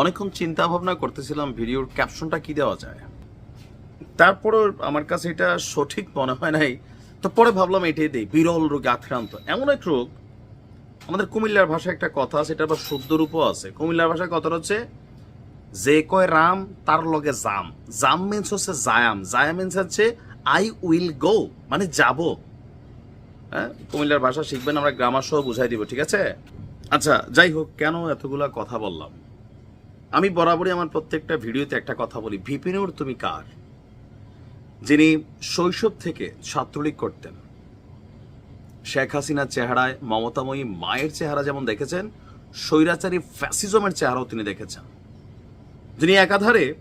অনেকক্ষণ চিন্তা ভাবনা করতেছিলাম ভিডিওর ক্যাপশনটা কি দেওয়া যায়। তারপরও আমার কাছে এটা সঠিক মনে হয় নাই। তো পরে ভাবলাম এটাই দেই, বিরল রোগে, আক্রান্ত। এমন এক রোগ, আমাদের কুমিল্লার ভাষায় একটা কথা আছে এটা আবার শুদ্ধ রূপও আছে। কুমিল্লার ভাষায় কথাটা হচ্ছে, যে কয় রাম, তার লগে জাম। জাম মিন্স হচ্ছে জায়াম। জায়াম মিন্স হচ্ছে আই উইল গো মানে যাব। হ্যাঁ? কুমিল্লার ভাষা শিখবেন, আমরা গ্রামার সহ বুঝাই দিব, ঠিক আছে? আচ্ছা যাই হোক, কেন এতগুলা কথা বললাম? আমি বরাবরই আমার প্রত্যেকটা ভিডিওতে একটা কথা বলি। ভিপিনুর তুমি কার? যিনি শৈশব থেকে ছাত্রলীগ করতেন। শেখ হাসিনার চেহারায় মমতাময়ী মায়ের চেহারা যেমন দেখেছেন, স্বৈরাচারী ফ্যাসিজমের চেহারাও তিনি দেখেছেন। যিনি একাধারে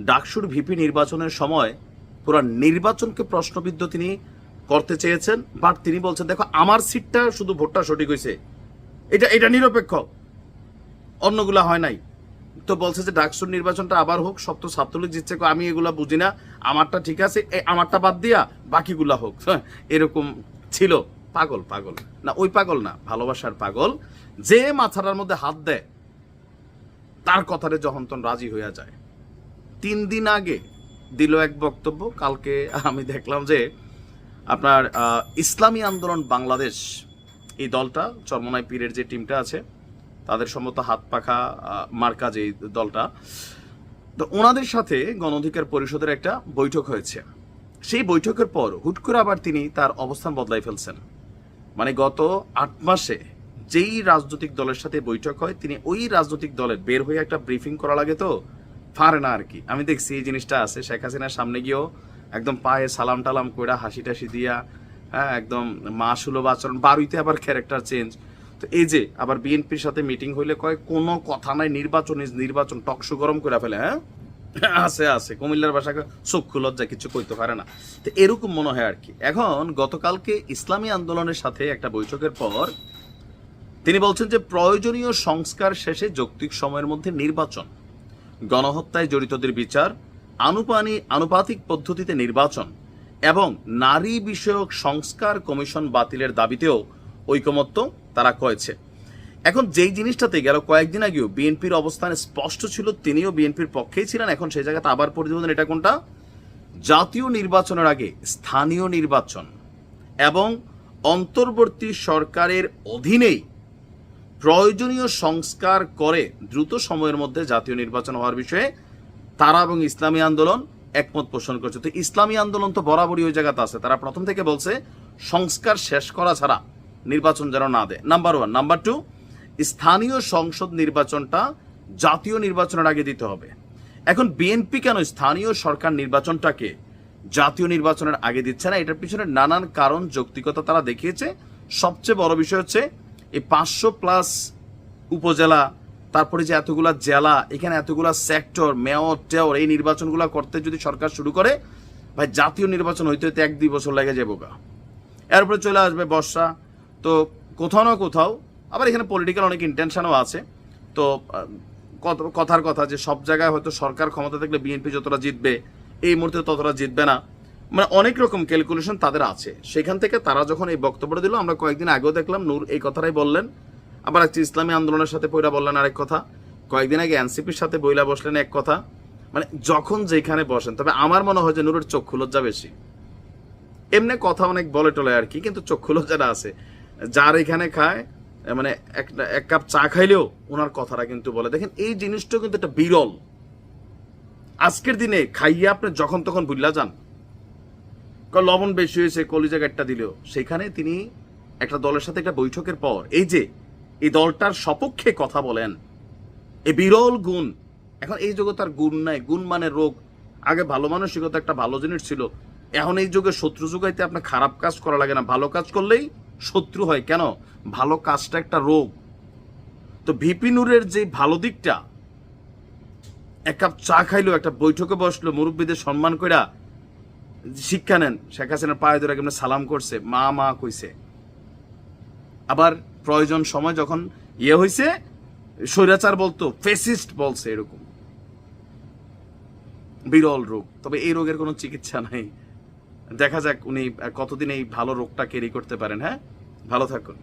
ডাকসুর ভিপি নির্বাচনের সময় পুরো নির্বাচনকে প্রশ্নবিদ্ধ তিনি করতে চেয়েছেন, বাট তিনি বলছেন, দেখো, আমার সিটটা শুধু ভোটটা সঠিক হয়েছে এটা এটা নিরপেক্ষ। অন্যগুলা হয় নাই। তো বলছে যে ডাকসুর নির্বাচনটা আবার হোক সব তো ছাত্রলীগ জিতছে আমি এগুলা বুঝি না। আমারটা ঠিক আছে আমারটা বাদ দিয়া বাকিগুলা হোক। হ্যাঁ, এরকম ছিল। পাগল পাগল। না ওই পাগল না ভালোবাসার পাগল। যে মাথাটার মধ্যে হাত দেয় তার কথারে যখন তখন রাজি হইয়া যায়। তিন দিন আগে দিল এক বক্তব্য কালকে আমি দেখলাম যে আপনার ইসলামী আন্দোলন বাংলাদেশ এই দলটা চরমনাই পীরের যে টিমটা আছে তাদের সম্মত হাত পাখা মার্কা যে দলটা। তো ওনাদের সাথে গণ অধিকার পরিষদের একটা বৈঠক হয়েছে। সেই বৈঠকের পর হুট করে আবার তিনি তার অবস্থান বদলাই ফেলছেন। মানে গত আট মাসে যেই রাজনৈতিক দলের সাথে বৈঠক হয়, তিনি ওই রাজনৈতিক দলের বের হয়ে একটা ব্রিফিং করা লাগে তো পারে না আর কি। আমি দেখছি এই জিনিসটা আছে, শেখ হাসিনার সামনে গিয়েও একদম পায়ে সালাম টালাম কইরা হাসি টাসি দিয়া হ্যাঁ একদম মা সুলভ আচরণ, বারুইতে আবার ক্যারেক্টার চেঞ্জ এই যে, আবার বিএনপির সাথে মিটিং হইলে কয়, কোনো কথা নাই, নির্বাচন নির্বাচন টকশো গরম করে ফেলে হ্যাঁ? আছে আছে, কুমিল্লার ভাষা চক্ষু লজ্জা, কিছু কইতে পারে না। তো এরকম মনে হয় আর কি। এখন গতকালকে ইসলামী আন্দোলনের সাথে একটা বৈঠকের পর তিনি বলছেন যে, প্রয়োজনীয় সংস্কার শেষে যৌক্তিক সময়ের মধ্যে নির্বাচন, গণহত্যায় জড়িতদের বিচার, আনুপানি, আনুপাতিক পদ্ধতিতে নির্বাচন এবং নারী বিষয়ক সংস্কার কমিশন বাতিলের দাবিতেও ঐকমত্য তারা কয়েছে। এখন যেই জিনিসটাতে গেল, কয়েকদিন আগেও বিএনপির অবস্থান স্পষ্ট ছিল, তিনিও বিএনপির পক্ষেই ছিলেন, এখন সেই জায়গাতে আবার প্রতিবেদন এটা কোনটা? জাতীয় নির্বাচনের আগে স্থানীয় নির্বাচন এবং অন্তর্বর্তী সরকারের অধীনেই প্রয়োজনীয় সংস্কার করে দ্রুত সময়ের মধ্যে জাতীয় নির্বাচন হওয়ার বিষয়ে তারা এবং ইসলামী আন্দোলন একমত পোষণ করছে। তো ইসলামী আন্দোলন তো বরাবরই ওই জায়গাতে আছে। তারা প্রথম থেকে বলছে, সংস্কার শেষ করা ছাড়া নির্বাচন যেন না দেয়। নাম্বার ওয়ান নাম্বার টু স্থানীয় সংসদ নির্বাচনটা জাতীয় নির্বাচনের আগে দিতে হবে। এখন বিএনপি কেন স্থানীয় সরকার নির্বাচনটাকে জাতীয় নির্বাচনের আগে দিচ্ছে না? এটার পিছনে নানান কারণ, যৌক্তিকতা তারা দেখিয়েছে। সবচেয়ে বড় বিষয় হচ্ছে, এই পাঁচশো প্লাস উপজেলা, তারপরে যে এতগুলা জেলা, এখানে এতগুলা সেক্টর মেয়র টেয়র এই নির্বাচনগুলো করতে যদি সরকার শুরু করে, ভাই জাতীয় নির্বাচন হইতে হইতে এক দুই বছর লেগে যাব গা। এরপরে চলে আসবে বর্ষা তো কোথাও না কোথাও, আবার এখানে পলিটিক্যাল অনেক ইন্টেনশনও আছে। তো কথার কথা যে সব জায়গায় হয়তো সরকার ক্ষমতা থাকলে বিএনপি যতটা জিতবে, এই মুহূর্তে ততটা জিতবে না। মানে অনেক রকম ক্যালকুলেশন তাদের আছে। সেখান থেকে তারা যখন এই বক্তব্যটা দিল, আমরা কয়েকদিন আগেও দেখলাম নূর এই কথাটাই বললেন। আবার একটা ইসলামী আন্দোলনের সাথে পয়লা বললেন আরেক কথা। কয়েকদিন আগে এনসিপির সাথে বইলা বসলেন এক কথা। মানে যখন যেখানে বসেন, তবে আমার মনে হয় যে নূরের চক্ষু লজ্জা বেশি। এমনি কথা অনেক বলে টলে আর কি, কিন্তু চক্ষু লজ্জাটা আছে। যার এখানে খায় মানে একটা এক কাপ চা খাইলেও ওনার কথাটা কিন্তু বলে। দেখেন, এই জিনিসটা কিন্তু একটা বিরল। আজকের দিনে খাইয়ে আপনি যখন তখন বুঝলা যান। লবণ বেশি হয়েছে, কলিজা গাটটা দিলেও। সেখানে তিনি একটা দলের সাথে একটা বৈঠকের পর এই যে, এই দলটার সপক্ষে কথা বলেন। এই বিরল গুণ। এখন এই যুগে তার গুণ নাই। গুণ মানে রোগ। আগে ভালো মানসিকতা একটা ভালো জিনিস ছিল। এখন এই যুগে শত্রু যুগাইতে আপনার খারাপ কাজ করা লাগে না। ভালো কাজ করলেই শত্রু হয়। কেন? ভালো কাজটা একটা রোগ। তো ভিপি নূরের যে ভালো দিকটা, এক কাপ চা খাইলো একটা বৈঠকে বসল, মুরব্বীদের সম্মান কইরা শিক্ষা নেন। শেখ হাসিনার পায়ে ধরে কেমন সালাম করছে, মা মা কইছে। আবার প্রয়োজন সময় যখন ইয়ে হয়েছে স্বৈরাচার বলতো, ফেসিস্ট বলছে এরকম। বিরল রোগ, তবে এই রোগের কোনো চিকিৎসা নাই। দেখা যাক উনি কতদিন এই ভালো রোগটা ক্যারি করতে পারেন হ্যাঁ? ভালো থাকুন।